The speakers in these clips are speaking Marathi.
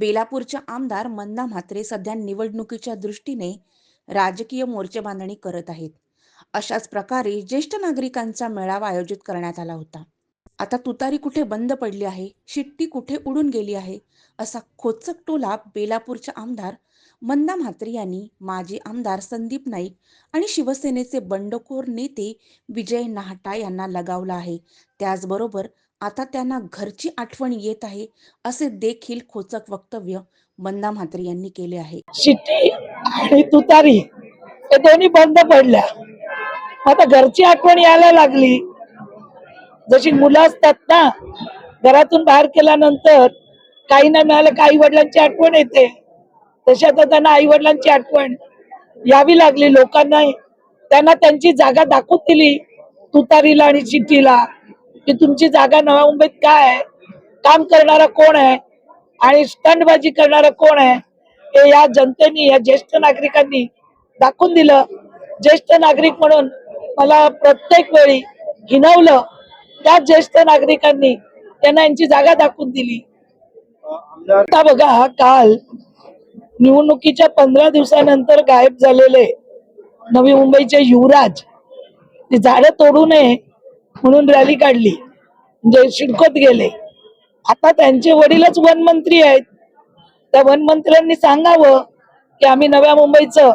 बेलापूरच्या आमदार मंदा म्हात्रे सध्या निवडणुकीच्या दृष्टीने राजकीय मोर्चे बांधणी करत आहेत. अशाच प्रकारे ज्येष्ठ नागरिकांचा मेळावा आयोजित करण्यात आला होता. आता तुतारी कुठे बंद पडली आहे? शिट्टी कुठे उडून गेली आहे? असा खोचक टोला बेलापूरच्या आमदार मंदा म्हात्रे यांनी माजी आमदार संदीप नाईक आणि शिवसेनेचे बंडखोर नेते विजय नाहटा यांना लगावला आहे. त्याचबरोबर आता त्यांना घरची आठवण येत आहे असे देखील खोचक वक्तव्य मंदा म्हात्रे यांनी केले आहे. शिट्टी आणि तुतारी हे दोन्ही बंद पडल्या. आता घरची आठवण यायला लागली. जशी मुलं असतात ना घरातून बाहेर केल्यानंतर काही नाही मिळालं का आई वडिलांची आठवण येते. तशी आता त्यांना आई वडिलांची आठवण यावी लागली. लोकांना त्यांना त्यांची जागा दाखवून दिली तुतारीला आणि चिठ्ठीला की तुमची जागा नव्या मुंबईत काय आहे? काम करणारा कोण आहे? आणि स्टंटबाजी करणारा कोण आहे? हे या जनतेनी या ज्येष्ठ नागरिकांनी दाखवून दिलं. ज्येष्ठ नागरिक म्हणून मला प्रत्येक वेळी हिनवलं. त्या ज्येष्ठ नागरिकांनी त्यांना यांची जागा दाखवून दिली. आता बघा काल निवडणुकीच्या पंधरा दिवसानंतर गायब झालेले नवी मुंबईचे युवराज. ते झाडं तोडू नये म्हणून रॅली काढली. म्हणजे शिडकोत गेले. आता त्यांचे वडीलच वनमंत्री आहेत. त्या वनमंत्र्यांनी सांगावं की आम्ही नव्या मुंबईचं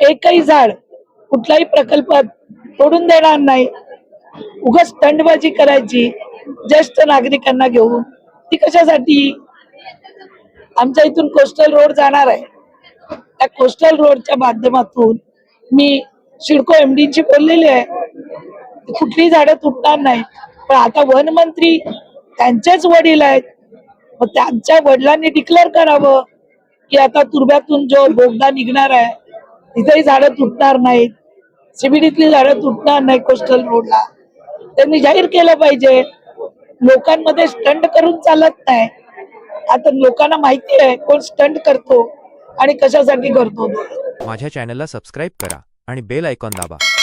एकही झाड कुठलाही प्रकल्पात तोडून देणार नाही. उगाच थंडबाजी करायची ज्येष्ठ नागरिकांना घेऊन. ती कशासाठी? आमच्या इथून कोस्टल रोड जाणार आहे. त्या कोस्टल रोडच्या माध्यमातून मी शिडको एमडीची बोललेली आहे. कुठली झाडं तुटणार नाही पण आता वनमंत्री त्यांचेच वडील आहेत. मग त्यांच्या वडिलांनी डिक्लेअर करावं की आता तुर्ब्यातून जो बोगदा निघणार आहे तिथेही झाडं तुटणार नाहीत. सीबीडीतली झाडं तुटणार नाही कोस्टल रोडला त्यांनी जाहीर केलं पाहिजे. लोकांमध्ये स्टंट करून चालत नाही. आता लोकांना माहिती आहे कोण स्टंट करतो आणि कशासाठी करतो. माझ्या चॅनलला सबस्क्राईब करा आणि बेल ऐकॉन दाबा.